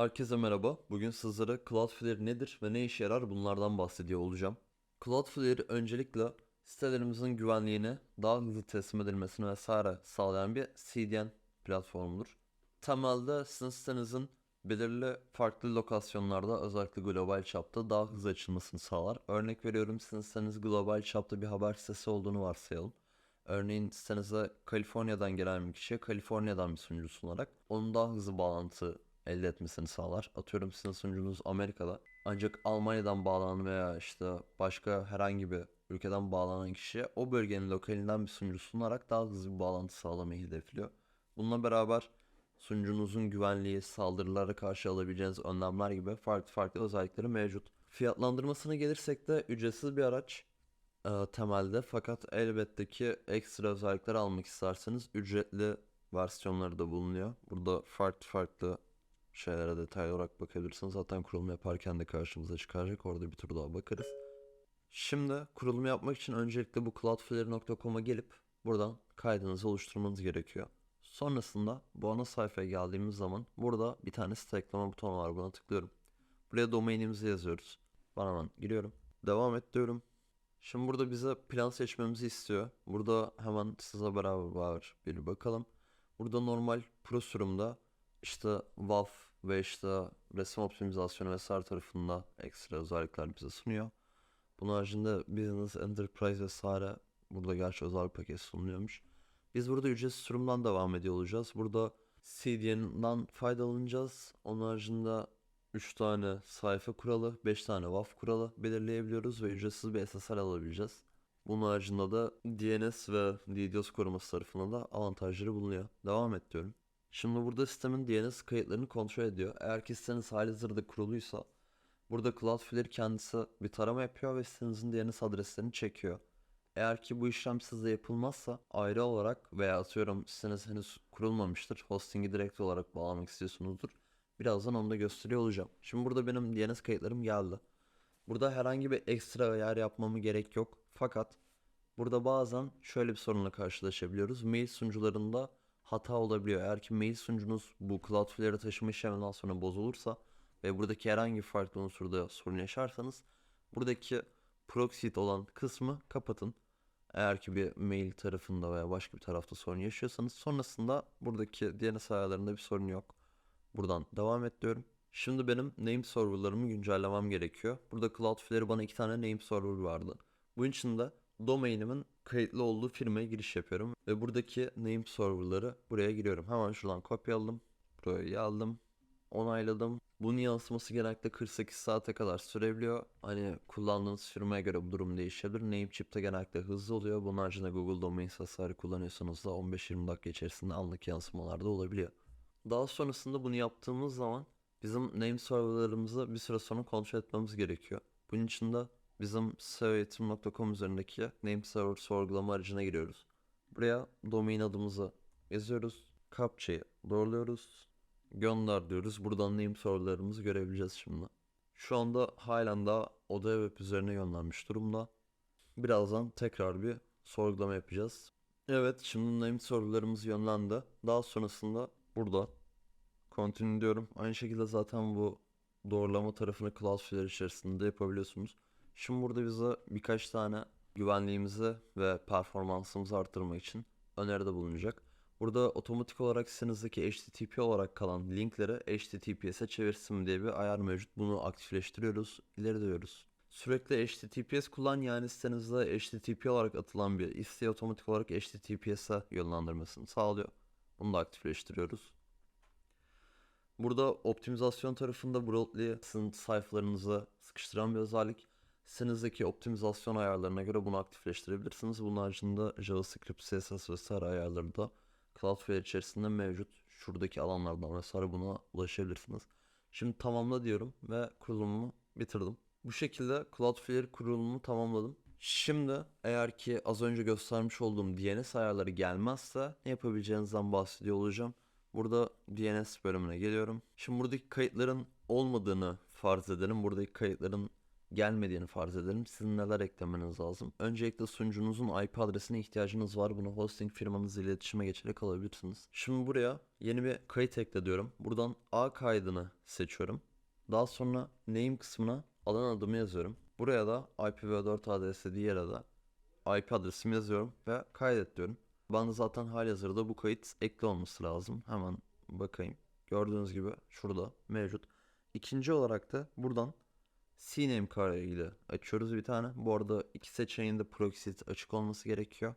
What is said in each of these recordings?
Herkese merhaba. Bugün sizlere Cloudflare nedir ve ne işe yarar bunlardan bahsediyor olacağım. Cloudflare öncelikle sitelerimizin güvenliğini daha hızlı teslim edilmesini vesaire sağlayan bir CDN platformudur. Temelde sizin sitenizin belirli farklı lokasyonlarda özellikle global çapta daha hızlı açılmasını sağlar. Örnek veriyorum sizin siteniz global çapta bir haber sitesi olduğunu varsayalım. Örneğin sitenize Kaliforniya'dan gelen bir kişiye Kaliforniya'dan bir sunucu sunarak onun daha hızlı bağlantı elde etmesini sağlar. Atıyorum sizin sunucunuz Amerika'da. Ancak Almanya'dan bağlanan veya işte başka herhangi bir ülkeden bağlanan kişiye o bölgenin lokalinden bir sunucu sunarak daha hızlı bir bağlantı sağlamayı hedefliyor. Bununla beraber sunucunuzun güvenliği, saldırılara karşı alabileceğiniz önlemler gibi farklı farklı özellikleri mevcut. Fiyatlandırmasına gelirsek de ücretsiz bir araç e, temelde fakat elbette ki ekstra özellikler almak isterseniz ücretli versiyonları da bulunuyor. Burada farklı farklı şeylere detaylı olarak bakabilirsiniz. Zaten kurulum yaparken de karşımıza çıkacak. Orada bir tur daha bakarız. Şimdi kurulumu yapmak için öncelikle bu cloudflare.com'a gelip buradan kaydınızı oluşturmanız gerekiyor. Sonrasında bu ana sayfaya geldiğimiz zaman burada bir tane ekleme butonu var. Buna tıklıyorum. Buraya domainimizi yazıyoruz. Ben hemen giriyorum. Devam et diyorum. Şimdi burada bize plan seçmemizi istiyor. Burada hemen size beraber bir bakalım. Burada normal pro sürümde işte WAV ve işte resim optimizasyonu vesaire tarafında ekstra özellikler bize sunuyor. Bunun haricinde Business Enterprise vesaire burada gerçi özel paket sunuluyormuş. Biz burada ücretsiz sürümden devam ediyor olacağız. Burada CDN'den faydalanacağız. Onun haricinde 3 tane sayfa kuralı, 5 tane WAV kuralı belirleyebiliyoruz ve ücretsiz bir SSL alabileceğiz. Bunun haricinde da DNS ve DDoS koruması tarafında da avantajları bulunuyor. Devam et diyorum. Şimdi burada sistemin DNS kayıtlarını kontrol ediyor. Eğer ki siteniz halihazırda kuruluysa burada Cloudflare kendisi bir tarama yapıyor ve sitenizin DNS adreslerini çekiyor. Eğer ki bu işlem sizde yapılmazsa ayrı olarak veya atıyorum siteniz henüz kurulmamıştır. Hosting'i direkt olarak bağlamak istiyorsunuzdur. Birazdan onu da gösteriyor olacağım. Şimdi burada benim DNS kayıtlarım geldi. Burada herhangi bir ekstra ayar yapmamı gerek yok. Fakat burada bazen şöyle bir sorunla karşılaşabiliyoruz. Mail sunucularında hata olabiliyor. Eğer ki mail sunucunuz bu Cloudflare'e taşıma işleminden sonra bozulursa ve buradaki herhangi farklı unsurda sorun yaşarsanız buradaki proxy olan kısmı kapatın. Eğer ki bir mail tarafında veya başka bir tarafta sorun yaşıyorsanız sonrasında buradaki DNS ayarlarında bir sorun yok. Buradan devam et diyorum. Şimdi benim name serverlarımı güncellemem gerekiyor. Burada Cloudflare bana iki tane name server vardı. Bunun için de domainimin kayıtlı olduğu firmaya giriş yapıyorum. Ve buradaki name serverları buraya giriyorum. Hemen şuradan kopyaladım. Buraya aldım. Onayladım. Bunun yansıması genellikle 48 saate kadar sürebiliyor. Hani kullandığınız firmaya göre bu durum değişebilir. Namecheap'te genellikle hızlı oluyor. Bunun haricinde Google Domain vesaire kullanıyorsanız da 15-20 dakika içerisinde anlık yansımalar da olabiliyor. Daha sonrasında bunu yaptığımız zaman bizim name serverlarımızı bir süre sonra kontrol etmemiz gerekiyor. Bunun için de bizim seoeğitim.com üzerindeki name server sorgulama aracına giriyoruz. Buraya domain adımızı yazıyoruz. Captcha'yı doğruluyoruz. Gönder diyoruz. Buradan name serverlarımızı görebileceğiz şimdi. Şu anda halen daha Oda Web üzerine göndermiş durumda. Birazdan tekrar bir sorgulama yapacağız. Evet şimdi name serverlarımız yönlendi. Daha sonrasında burada continue diyorum. Aynı şekilde zaten bu doğrulama tarafını Cloudflare içerisinde de yapabiliyorsunuz. Şimdi burada bize birkaç tane güvenliğimizi ve performansımızı arttırmak için öneride bulunacak. Burada otomatik olarak sitenizdeki HTTP olarak kalan linkleri HTTPS'e çevirsin diye bir ayar mevcut. Bunu aktifleştiriyoruz, ileri diyoruz. Sürekli HTTPS kullan yani sitenizde HTTP olarak atılan bir isteği otomatik olarak HTTPS'e yönlendirmesini sağlıyor. Bunu da aktifleştiriyoruz. Burada optimizasyon tarafında Broadly sizin sayfalarınızı sıkıştıran bir özellik. Sitenizdeki optimizasyon ayarlarına göre bunu aktifleştirebilirsiniz. Bunun haricinde JavaScript, CSS vesaire ayarları da Cloudflare içerisinde mevcut. Şuradaki alanlardan vesaire buna ulaşabilirsiniz. Şimdi tamamla diyorum ve kurulumumu bitirdim. Bu şekilde Cloudflare kurulumumu tamamladım. Şimdi eğer ki az önce göstermiş olduğum DNS ayarları gelmezse ne yapabileceğinizden bahsediyor olacağım. Burada DNS bölümüne geliyorum. Şimdi buradaki kayıtların olmadığını farz edelim. Buradaki kayıtların gelmediğini farz edelim. Sizin neler eklemeniz lazım? Öncelikle sunucunuzun IP adresine ihtiyacınız var. Bunu hosting firmanızla iletişime geçerek alabilirsiniz. Şimdi buraya yeni bir kayıt ekle diyorum. Buradan A kaydını seçiyorum. Daha sonra name kısmına alan adımı yazıyorum. Buraya da IPv4 adresi diğer de IP adresimi yazıyorum ve kaydet diyorum. De zaten halihazırda bu kayıt ekli olması lazım. Hemen bakayım. Gördüğünüz gibi şurada mevcut. İkinci olarak da buradan CNAME kaydıyla açıyoruz bir tane. Bu arada iki seçeneğin de proxy açık olması gerekiyor.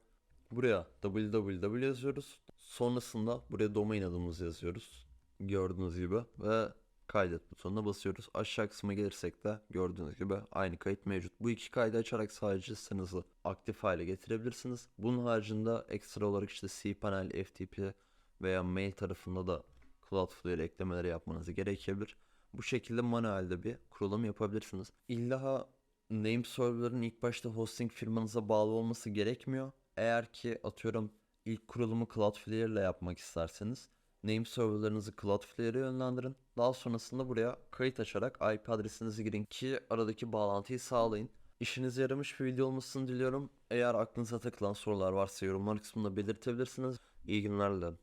Buraya www yazıyoruz. Sonrasında buraya domain adımızı yazıyoruz. Gördüğünüz gibi ve kaydet butonuna basıyoruz. Aşağı kısma gelirsek de gördüğünüz gibi aynı kayıt mevcut. Bu iki kaydı açarak sadece siteninizi aktif hale getirebilirsiniz. Bunun haricinde ekstra olarak işte cPanel, FTP veya mail tarafında da Cloudflare eklemeleri yapmanız gerekebilir. Bu şekilde manuelde bir kurulum yapabilirsiniz. İlla name server'ın ilk başta hosting firmanıza bağlı olması gerekmiyor. Eğer ki atıyorum ilk kurulumu Cloudflare ile yapmak isterseniz name serverlarınızı Cloudflare'e yönlendirin. Daha sonrasında buraya kayıt açarak IP adresinizi girin ki aradaki bağlantıyı sağlayın. İşinize yaramış bir video olmasını diliyorum. Eğer aklınıza takılan sorular varsa yorumlar kısmında belirtebilirsiniz. İyi günler dilerim.